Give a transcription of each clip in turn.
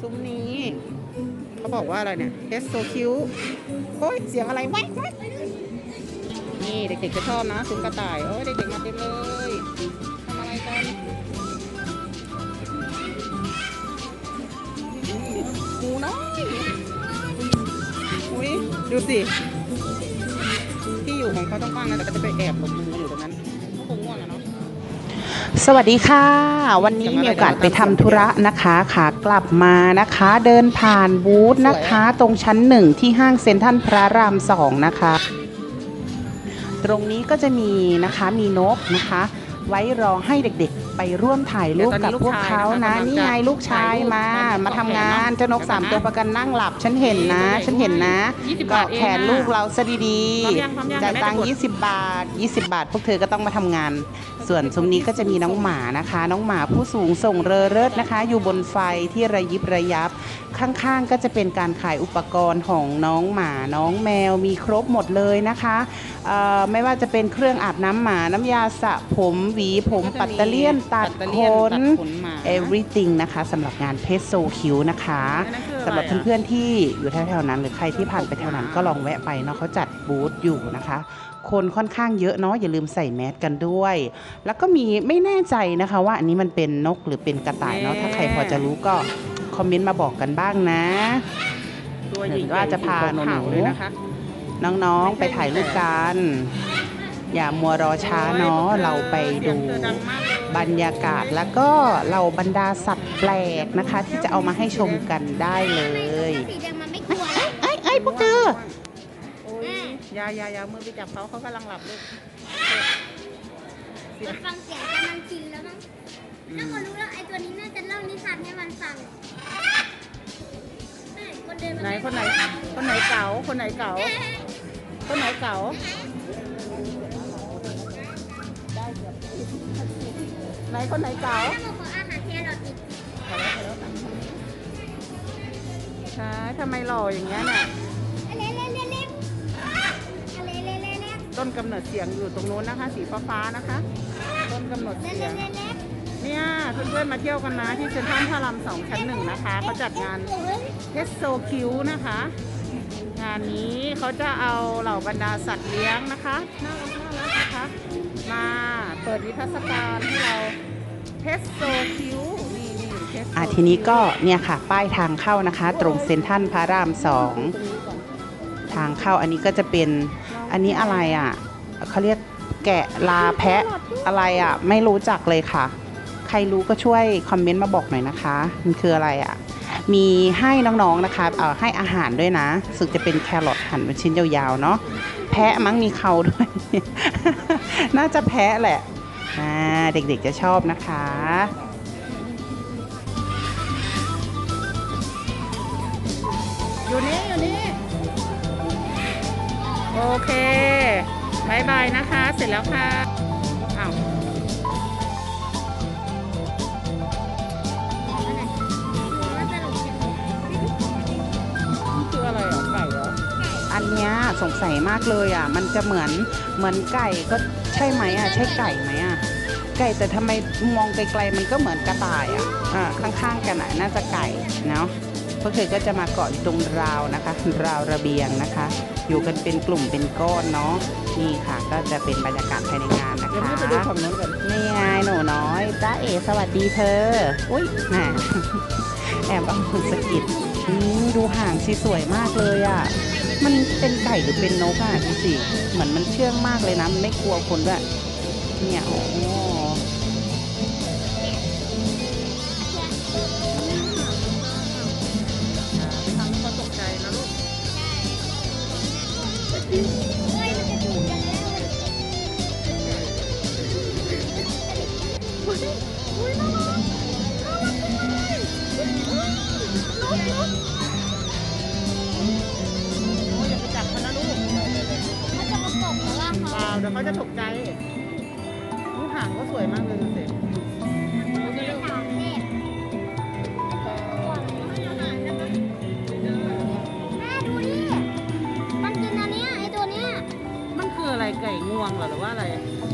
ซุ้มนี้ เขาบอกว่าอะไรเนี่ยเ s สโซคิวโอ้ยเสียงอะไรวะนี่เด็กๆจะชอบนะซุ้มกระต่าย โอ้ยเด็กๆมาเต็มเลยทำอะไรกันหมูน้อยอุ้ยดูสิ ที่อยู่ของเขาต้องกว้างนะแต่ก็จะไปแอบหลบมุมอยู่ตรงนั้น สวัสดีค่ะ วันนี้มีโอกาสไปทำธุระนะคะขากลับมานะคะ เดินผ่านบูธนะคะ ตรงชั้นหนึ่งที่ห้างเซ็นทรัลพระรามสองนะคะ ตรงนี้ก็จะมีนะคะมีนกนะคะ ไว้รอให้เด็กๆ ไปร่วมถ่ายรูปกับพวกเขานะนี่ไงลูกชายมา มาทำงานเจ้านกสามตัวประกันนั่งหลับ ฉันเห็นนะ ฉันเห็นนะ20เกาะบาทเองแขนลูกเราซะดีพร้อมยังพร้อมยังๆจ่ายตังค์เดี๋ยวแม่จะกด20บาท 20 บาท พวกเธอก็ต้องมาทำงาน ส่วนซุ้มนี้ก็จะมีน้องหมานะคะ น้องหมาผู้สูงส่งเรอเลิศนะคะ อยู่บนไฟที่ระยิบระยับ ข้างๆก็จะเป็นการขายอุปกรณ์ของน้องหมาน้องแมวมีครบหมดเลยนะคะเอ่อไม่ว่าจะเป็นเครื่องอาบน้ำหมาน้ำยาสระผมหวี ผมปัตเตอร์เลียนตัดปัตเตอร์ขเลียนตัดขนหมา everything นะคะสำหรับงานเพชรโซคิวนะคะอันนั้นคืออะไรอะสำหรับเพื่อนๆที่อยู่แถวๆนั้น หรือใครที่ผ่านไปแถวนั้นก็ลองแวะไปเนาะเขาจัดบูธอยู่นะคะ คนค่อนข้างเยอะเนาะอย่าลืมใส่แมสกันด้วย แล้วก็มีไม่แน่ใจนะคะว่าอันนี้มันเป็นนกหรือเป็นกระต่ายเนาะถ้าใครพอจะรู้ก็คอมเมนต์มาบอกกันบ้างนะ ตัวหใหรืญ่อว่าจะพาหนูๆขวๆเลยนะคะ น้องๆ ไปถ่ายรูปกัน อย่ามัวรอช้าเนาะเราไปดูบรรยากาศแล้วก็เหล่าบรรดาสัตว์แปลกนะคะ ที่จะเอามาให้ชมกันได้เลยไม่กลัวเอ้ยเอ้ยพวกเธอโอ้ยอยาอยาอยามือไปจับเขาเขากำลังหลับลูกฟังเสียงแต่มันชินแล้วมั้งถ้าคนรู้แล้วไอ้ตัวนี้น่าจะเล่านิทานให้มันฟังคนเดินไหนคนไหนคนไหนเก๋าคนไหนเก๋าคนไหนเก๋า ไหนคนไหนเก๋าถ้ามาขออาหารแครอทอีกใช่ทำไมหล่ออย่างเงี้ยเนี่ยเล่เล่เล่เล่เล่เล่เล่เล่ต้นกำเนิดเสียงอยู่ตรงนู้นนะคะ สีฟ้าๆนะคะ ต้นกำเนิดเล่เสียงเล่เล่เนี่ยเพื่อนๆมาเที่ยวกันนะที่เซ็นทรัลพระรามสองชั้นหนึ่งนะคะเขาจัดงานเทสโซคิวนะคะ งานนี้เขาจะเอาเหล่าบรรดาสัตว์เลี้ยงนะคะน่ารัก ดนิทรรศการให้เราเทสโซคิวนี่นี่เทสโซอะทีนี้ก็เนี่ยค่ะ ป้ายทางเข้านะคะ ตรงเซ็นทรัลพระรามสองทางเข้าอันนี้ก็จะเป็นอันนี้อะไรอะเขาเรียกแกะลาแพะอะไรอะ ไม่รู้จักเลยค่ะ ใครรู้ก็ช่วยคอมเมนต์มาบอกหน่อยนะคะ มันคืออะไรอะ มีให้น้องๆนะคะเอ่อให้อาหารด้วยนะสึกจะเป็นแครอทหั่นเป็นชิ้นยาวๆเนาะแพะมั้งมีเขาด้วย น่าจะแพะแหละ อ่าเด็กๆจะชอบนะคะ อยู่นี่ อยู่นี่ โอเคบายบายนะคะ เสร็จแล้วค่ะอ้าวนี่คืออะไรอะไก่เหรอ อันเนี้ยสงสัยมากเลยอะ มันจะเหมือนเหมือนไก่ก็ใช่ไหมอะ ใช่ไก่ไหมอะ ไก่แต่ทำไมมองไกลๆมันก็เหมือนกระต่ายอะอ่าข้างๆกันอะน่าจะไก่เนาะพวกเธอก็จะมาเกาะอยู่ตรงราวนะคะ ราวระเบียงนะคะ อยู่กันเป็นกลุ่มเป็นก้อนเนาะนี่ค่ะ ก็จะเป็นบรรยากาศภายในงานนะเดี๋ยวคะพี่ไปดูฝั่งนู้นก่อนนี่ไงหนูน้อยจ้าเอสวัสดีเธอ อุ้ยแหมแอบเอามือสะกิดอืมดูห่างสิสวยมากเลยอะ มันเป็นไก่หรือเป็นนกอะดูสิเหมือนมันเชื่องมากเลยนะ มันไม่กลัวคนด้วย เนี่ยโอ้โหไปทำให้เขาตกใจนะลูกโอ้ยอย่าไปจับเขานะลูกเปล่าเดี๋ยวเขาจะตกใจ งวงเหรอหรือว่าอะไร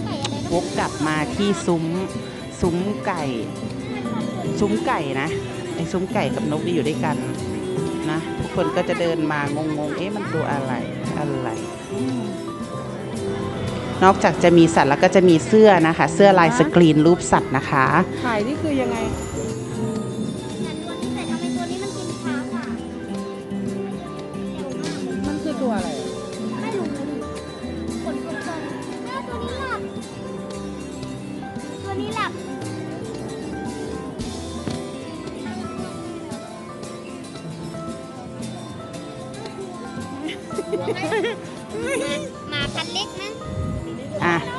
ไก่อะไรวกกลับมาที่ซุ้มซุ้มไก่ ซุ้มไก่นะไอ้ซุ้มไก่กับนกนี่อยู่ด้วยกันนะทุกคนก็จะเดินมางงๆเอ๊ะมันตัวอะไรอะไร นอกจากจะมีสัตว์แล้วก็จะมีเสื้อนะคะ เสื้อลายสกรีนรูปสัตว์นะคะขายนี่คือยังไงแต่ตัวนี้แต่ทำไมตัวนี้มันกินช้าอะเร็วมากมันคือตัวอะไร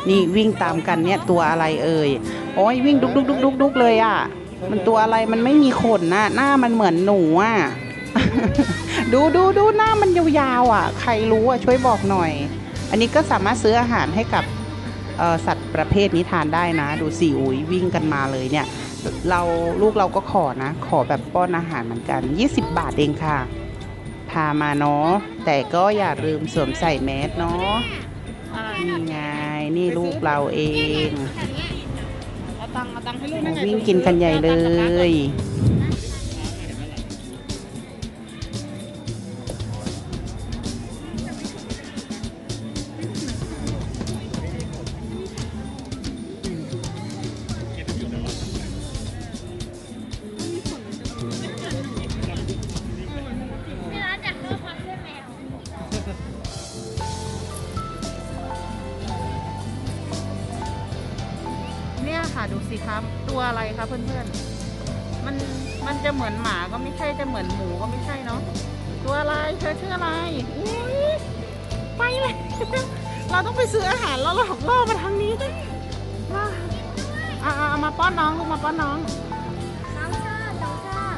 นี่วิ่งตามกันเนี่ยตัวอะไรเอ่ยโอ้ยวิ่งดุกดุกดุกดุกดุกเลยอะ มันตัวอะไรมันไม่มีขนน่ะหน้ามันเหมือนหนูอะ ดูดูดูหน้ามันยาวๆอะ ใครรู้อะช่วยบอกหน่อย อันนี้ก็สามารถซื้ออาหารให้กับเอ่อสัตว์ประเภทนี้ทานได้นะ ดูสิอุยวิ่งกันมาเลยเนี่ย เราลูกเราก็ขอนะ ขอแบบป้อนอาหารเหมือนกัน 20 บาทเองค่ะ พามาเนาะแต่ก็อย่าลืมสวมใส่แมสเนาะนี่ไง นี่ลูกเราเอง เอาตังค์เอาตังค์ให้ลูกนั่นไงวิ่งกินกันใหญ่เลยไม่ ค่ะดูสิครับตัวอะไรคะเพื่อนๆ มันมันจะเหมือนหมาก็ไม่ใช่จะเหมือนหมูก็ไม่ใช่เนาะตัวอะไรเธอชื่ออะไรอุ้ยไปเลย เราต้องไปซื้ออาหารแล้วหลอกล่อมาทางนี้ว้าอะอะเอามาป้อนน้องลูกมาป้อนน้องน้องชอบน้องชอบ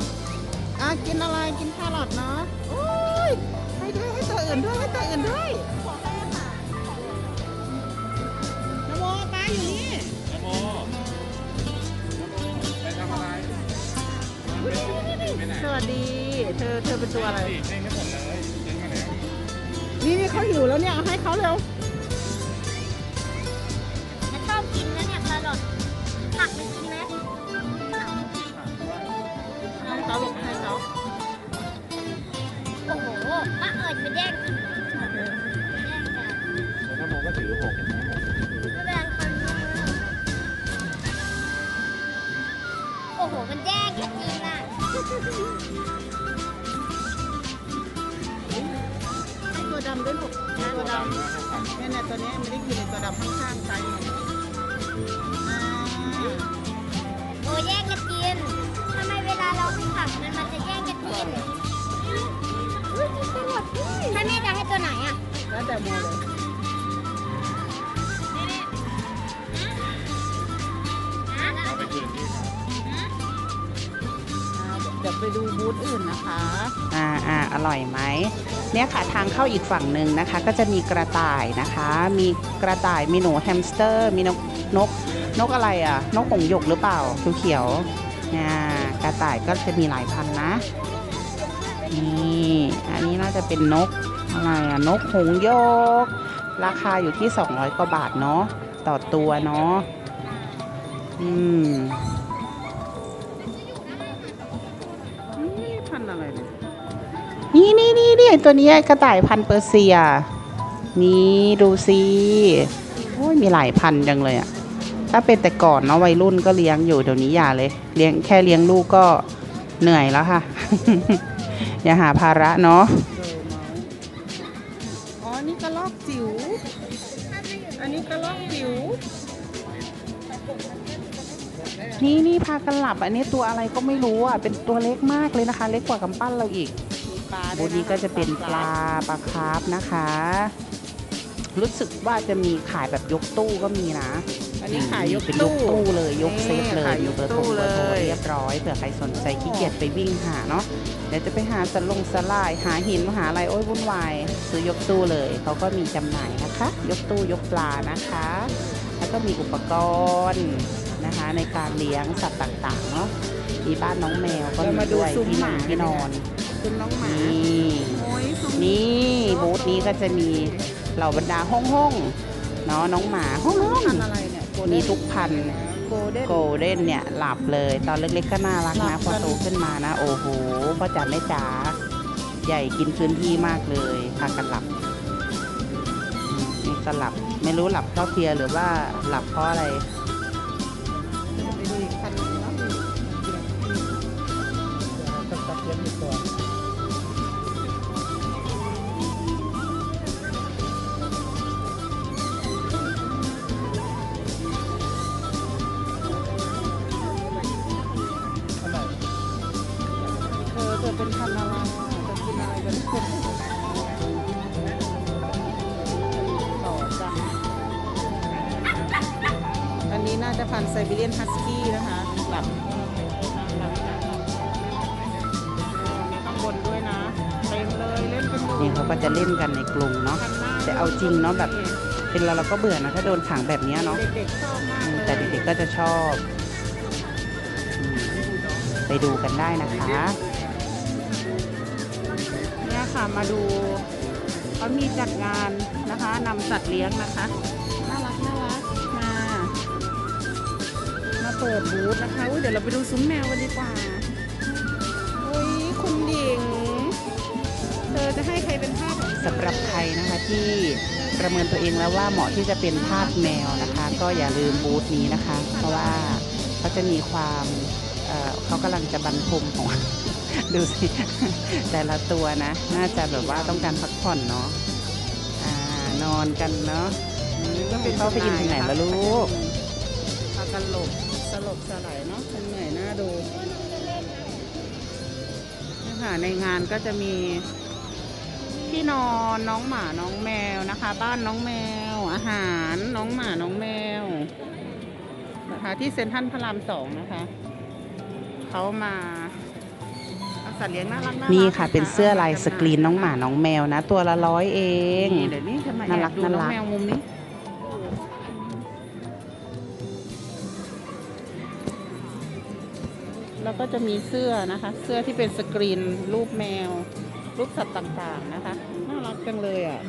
อะกินอะไรกินแครอทเนาะโอ้ยให้ด้วยให้ตัวอื่นด้วยให้ตัวอื่นด้วยขอให้ค่ะนโมป้าอยู่นี่ สวัสดี เธอ เธอเป็นตัวอะไรนี่นี่เขาหิวแล้วเนี่ยเอาให้เขาเร็ว มันชอบกินนะเนี่ยแครอทผักมันกิน อื่นนะคะ อ่าอ่าอร่อยไหมเนี่ยค่ะทางเข้าอีกฝั่งหนึ่งนะคะ ก็จะมีกระต่ายนะคะ มีกระต่ายมีหนูแฮมสเตอร์ มีนกนกนกอะไรอะ นกหงหยกหรือเปล่าเขียวๆเนี่ยกระต่ายก็จะมีหลายพันนะนี่อันนี้น่าจะเป็นนกอะไรอะนกหงส์หยก ราคาอยู่ที่ 200 กว่าบาทเนาะต่อตัวเนาะอืม นี่นี่นี่นี่ตัวนี้กระต่ายพันเปอร์เซีย นี่ดูสิโอ้ยมีหลายพันจังเลยอะถ้าเป็นแต่ก่อนเนาะวัยรุ่นก็เลี้ยงอยู่เดี๋ยวนี้อย่าเลยเลี้ยงแค่เลี้ยงลูกก็เหนื่อยแล้วค่ะ อย่าหาภาระเนาะ นี่นี่พากันหลับอันนี้ตัวอะไรก็ไม่รู้อะเป็นตัวเล็กมากเลยนะคะ เล็กกว่ากำปั้นเราอีกมีปลาบูธนี้ก็จะเป็นปลาปลาคาร์ฟนะคะ รู้สึกว่าจะมีขายแบบยกตู้ก็มีนะอันนี้ขายยกเป็นยตู้กตู้เลยยกเซตเลนี่ยขายยกเบอร์โทรตู้เบอร์โทรเลยเรียบร้อยเผื่อใครสนใจขี้เกียจไปวิ่งหาเนาะเดี๋ยวจะไปหาสลงสลาย หาหินหาอะไรโอ้ยวุ่นวายซื้อยกตู้เลยเขาก็มีจำหน่ายนะคะ ยกตู้ยกปลานะคะ แล้วก็มีอุปกรณ์ นะคะ ในการเลี้ยงสัตว์ต่างๆเนาะมีบ้านน้องแมวก็เรามีมาดูด้วยซุ้มที่หนอมานที่นอนคุณน้องหมานี่ โอ้ยซุ้มนี่บูธนี้ก็จะมีเหล่าบรรดาห้องห้องๆเนาะน้องหมาห้องห้องพันธุ์อะไรเนี่ยมีทุกพันธุ์โกลเด้นโกลเด้นเนี่ยหลับเลย ตอนเล็กๆก็น่ารักหลันะบพอกันโตขึ้นมานะ โอ้โหพ่อจ๋าแม่จ๋าใหญ่กินพื้นที่มากเลยพากันหลับอืมนี่ก็หลับไม่รู้หลับเพราะเพลียหรือว่าหลับเพราะอะไร ไปดูอีคันนึงเนาะต้องตัดเย็นอีกตัวเธอเป็นพันอะไรอะกินอะไรกัน อันนี้น่าจะพันธุ์ไซบีเรียนฮัสกี้นะคะหลับหลับหลับหลับมีข้างบนด้วยนะ เต็มเลยเล่นกันอยู่นี่เขาก็จะเล่นกันในกลุ่มเนาะคันหน้แต่เอาจริงเนาะแบบ เป็นเราเราก็เบื่อนะถ้าโดนขังแบบเนี้ยเนาะเด็กๆชอบมากอืมเลยแต่เด็กๆก็จะชอบอืมไปดูกันได้นะคะ เนี่ยค่ะมาดูเขามีจัดงานนะคะนำสัตว์เลี้ยงนะคะ เปิดบูธนะคะอุ๊ยเดี๋ยวเราไปดูซุ้มแมวกันดีกว่าอุ้ยคุณหญิง เธอจะให้ใครเป็นทาสของเธอสำหรับใครนะคะที่ประเมินตัวเองแล้วว่าเหมาะที่จะเป็นทาสแมวนะคะ ก็อย่าลืมบูธนี้นะคะ เพราะว่าเขาจะมีความเอ่อเขากำลังจะบรรทมของดูสิ แต่ละตัวนะ น่าจะแบบว่าต้องการพักผ่อนเนาะอ่านอนกันเนาะเขาไปยินถึงไหนแล้วลูกพากันหลบส ลบสลายเนาะเป็นเหนื่อยหน้าดูนี่ค่ะในงานก็จะมีที่นอนน้องหมาน้องแมวนะคะ บ้านน้องแมว อาหารน้องหมาน้องแมวนะคะที่เซ็นทรัลพระรามสองนะคะเขามาเอาสัตว์เลี้ยงน่ารักๆนี่ค่ะเป็นเสื้อลายสกรีนน้องหมาน้องแมวนะ ตัวละร้อยเองนี่เดี๋ยวนี้จะมาแอน่ารับกดูน่าน้อรังกแมวมุมนี้ แล้วก็จะมีเสื้อนะคะ เสื้อที่เป็นสกรีน รูปแมว รูปสัตว์ต่างๆนะคะ น่ารักจังเลยอะ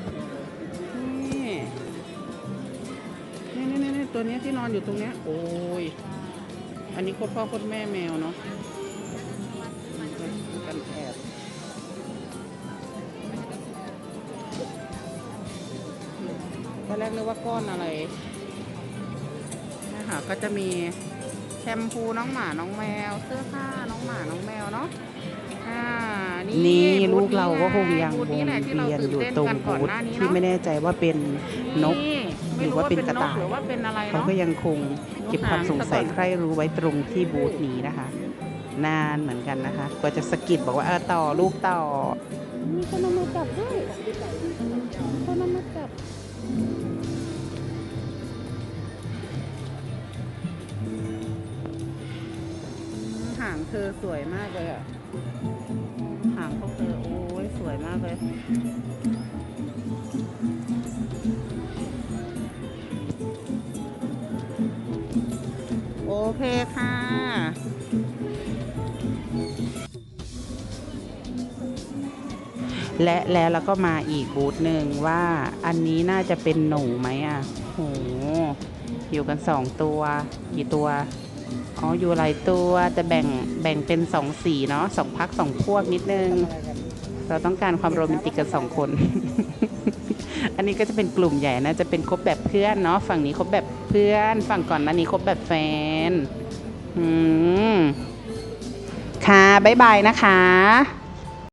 นี่นี่นี่นี่ตัวนี้ที่นอนอยู่ตรงเนี้ย โอ้ย อันนี้โคตรพ่อโคตรแม่แมวเนาะกันแอบตอนแรกนึกว่าก้อนอะไรนะคะก็จะมี แชมพูน้องหมาน้องแมว เสื้อผ้าน้องหมาน้องแมวเนาะอ่านี่นี่บูลูธกเราก็คงยังบูธวนี้นแหละที่เราเวียนตื่นอยู่เต้นตรงกันก่อนบูธหน้านี้ที่เนาะไม่แน่ใจว่าเป็นนกไม่หรือว่าเป็นกระต่ายหรือว่าเป็นอะไรเขาเนาะก็ยังคงเก็บความสงสัยนกหางใครรู้ไว้ตรงที่บูธนี้นะคะ นานเหมือนกันนะคะกว่าจะสะกิดบอกว่าเออต่อลูกต่อมีคนเอามาจับด้วยคนเอามาจับางเธอสวยมากเลยอะหางของเธอโอ้ยสวยมากเลย โอเคค่ะและแล้วเราก็มาอีกบูธหนึ่งว่าอันนี้น่าจะเป็นหนูไหมอะโหอยู่กันสองตัว กี่ตัว อ๋ออยู่หลายตัวแต่แบ่งแบ่งเป็นสองสีเนาะสองพักสองพวกนิดนึง เราต้องการความโรแมนติกกันสองคน อันนี้ก็จะเป็นกลุ่มใหญ่นะจะเป็นคบแบบเพื่อนเนาะฝั่งนี้คบแบบเพื่อน ฝั่งก่อนหน้นนี้คบแบบแฟน อืมค่ะบ๊ายบายนะคะ